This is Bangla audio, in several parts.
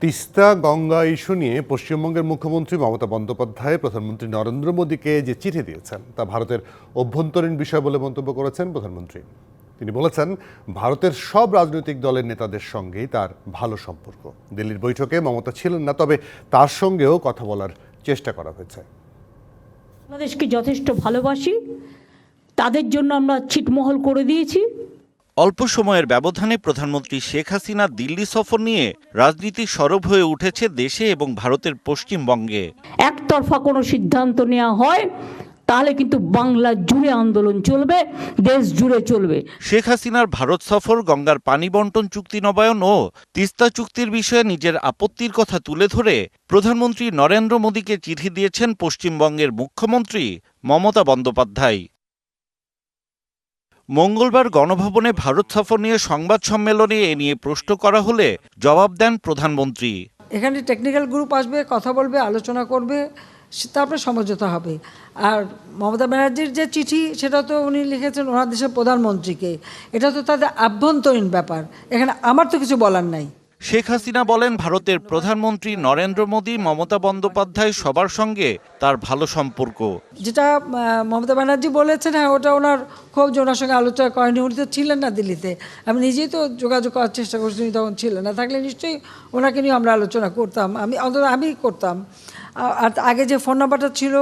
তিস্তা, গঙ্গা ইস্যু নিয়ে পশ্চিমবঙ্গের মুখ্যমন্ত্রী মমতা বন্দ্যোপাধ্যায়, প্রধানমন্ত্রী নরেন্দ্র মোদীকে যে চিঠি দিয়েছেন, তা ভারতের অভ্যন্তরীণ বিষয় বলে মন্তব্য করেছেন প্রধানমন্ত্রী। তিনি বলেছেন, ভারতের সব রাজনৈতিক দলের নেতাদের সঙ্গেই তার ভালো সম্পর্ক। দিল্লির বৈঠকে মমতা ছিলেন না, তবে তার সঙ্গেও কথা বলার চেষ্টা করা হয়েছে। বাংলাদেশকে যথেষ্ট ভালোবাসি, তাদের জন্য আমরা ছিটমহল করে দিয়েছি। অল্প সময়ের ব্যবধানে প্রধানমন্ত্রী শেখ হাসিনা দিল্লি সফর নিয়ে রাজনীতি সরব হয়ে উঠেছে দেশে এবং ভারতের পশ্চিমবঙ্গে। একতরফা কোনো সিদ্ধান্ত নেওয়া হয় তাহলে কিন্তু বাংলা জুড়ে আন্দোলন চলবে দেশ জুড়ে চলবে। শেখ হাসিনার ভারত সফর গঙ্গার পানি বন্টন চুক্তি নবায়ন ও তিস্তা চুক্তির বিষয়ে নিজের আপত্তির কথা তুলে ধরে প্রধানমন্ত্রী নরেন্দ্র মোদীকে চিঠি দিয়েছেন পশ্চিমবঙ্গের মুখ্যমন্ত্রী মমতা বন্দ্যোপাধ্যায়। মঙ্গলবার গণভবনে ভারত সফর নিয়ে সংবাদ সম্মেলনে এ নিয়ে প্রশ্ন করা হলে জবাব দেন প্রধানমন্ত্রী। এখানে টেকনিক্যাল গ্রুপ আসবে, কথা বলবে, আলোচনা করবে তারপরে সমঝোতা হবে। আর মমতা ব্যানার্জির যে চিঠি, সেটা তো উনি লিখেছেন ওনার দেশের প্রধানমন্ত্রীকে। এটা তো তাদের আভ্যন্তরীণ ব্যাপার। এখানে আমার তো কিছু বলার নাই। শেখ হাসিনা বলেন ভারতের প্রধানমন্ত্রী নরেন্দ্র মোদী মমতা বন্দ্যোপাধ্যায় সবার সঙ্গে তার ভালো সম্পর্ক। যেটা মমতা ব্যানার্জি বলেছেন হ্যাঁ ওটা ওনার খুব ওনার সঙ্গে আলোচনা করেনি উনি তো ছিলেন না দিল্লিতে। আমি নিজেই তো যোগাযোগ করার চেষ্টা করছি, উনি তখন ছিলেন না। থাকলে নিশ্চয়ই ওনাকে নিয়ে আমরা আলোচনা করতাম। আমি, অন্তত আমি করতাম। আর আগে যে ফোন নাম্বারটা ছিল,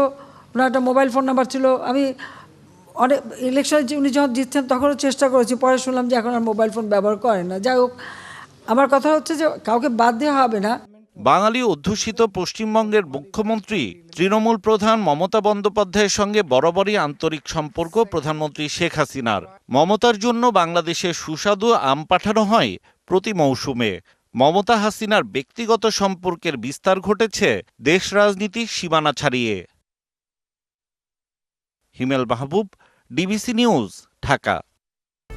ওনার একটা মোবাইল ফোন নাম্বার ছিল, আমি অনেক, ইলেকশনে উনি যখন জিতছেন তখনও চেষ্টা করেছি, পরে শুনলাম যে এখন আর মোবাইল ফোন ব্যবহার করেন না। যাই হোক আমার কথা হচ্ছে যে কাউকে বাদ দেওয়া হবে না। বাঙালি অধ্যুষিত পশ্চিমবঙ্গের মুখ্যমন্ত্রী, তৃণমূল প্রধান মমতা বন্দ্যোপাধ্যায়ের সঙ্গে বরাবরই আন্তরিক সম্পর্ক প্রধানমন্ত্রী শেখ হাসিনার। মমতার জন্য বাংলাদেশে সুস্বাদু আম পাঠানো হয় প্রতি মৌসুমে। মমতা হাসিনার ব্যক্তিগত সম্পর্কের বিস্তার ঘটেছে দেশ রাজনীতির সীমানা ছাড়িয়ে। Himel Mahbub, DBC news, Dhaka.